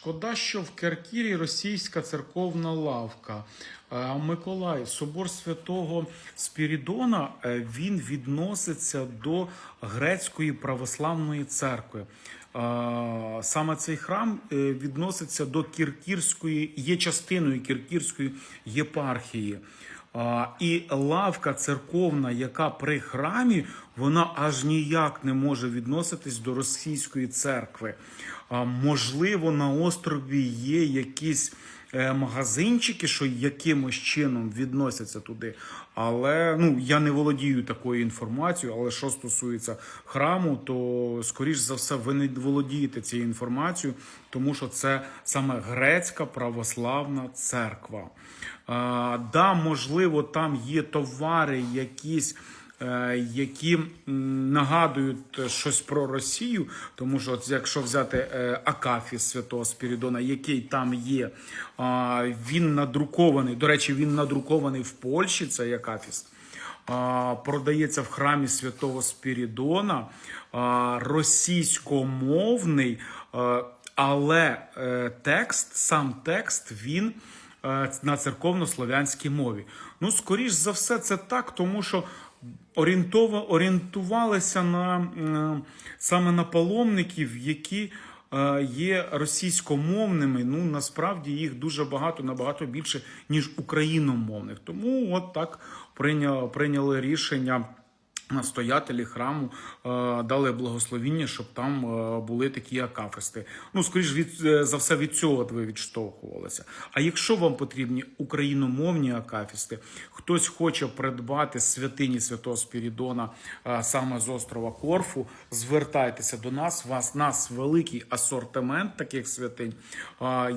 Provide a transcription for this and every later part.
Шкода, що в Керкірі російська церковна лавка. Е, Миколай, собор святого Спірідона, е, він відноситься до грецької православної церкви. Е, Саме цей храм відноситься до Кіркірської, є частиною Кіркірської єпархії. І лавка церковна, яка при храмі, вона аж ніяк не може відноситись до російської церкви. Можливо, на острові є якісь магазинчики, що якимось чином відносяться туди. Але ну я не володію такою інформацією. Але що стосується храму, то скоріш за все ви не володієте цією інформацією, тому що це саме грецька православна церква. А, да, можливо, там є товари, якісь. Е, Які нагадують щось про Росію, тому що от якщо взяти е, Акафіс святого Спірідона, який там є, він надрукований. До речі, він надрукований в Польщі. Цей Акафіс продається в храмі святого Спірідона, російськомовний, але е, текст, сам текст, він е, на церковно-слов'янській мові. Ну, скоріш за все, це так, тому що орієнтувалися на е, саме на паломників, які е, є російськомовними. Ну насправді їх дуже багато, набагато більше, ніж україномовних. Тому от так прийняли рішення. Настоятелі храму е, дали благословіння, щоб там е, були такі акафисти. Ну, скоріш від е, за все від цього ви відштовхувалися. А якщо вам потрібні україномовні акафісти, хтось хоче придбати святині святого Спірідона саме з острова Корфу, звертайтеся до нас. У вас нас великий асортимент таких святинь.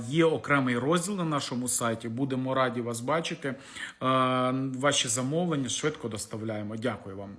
Є окремий розділ на нашому сайті. Будемо раді вас бачити. Ваші замовлення швидко доставляємо. Дякую вам.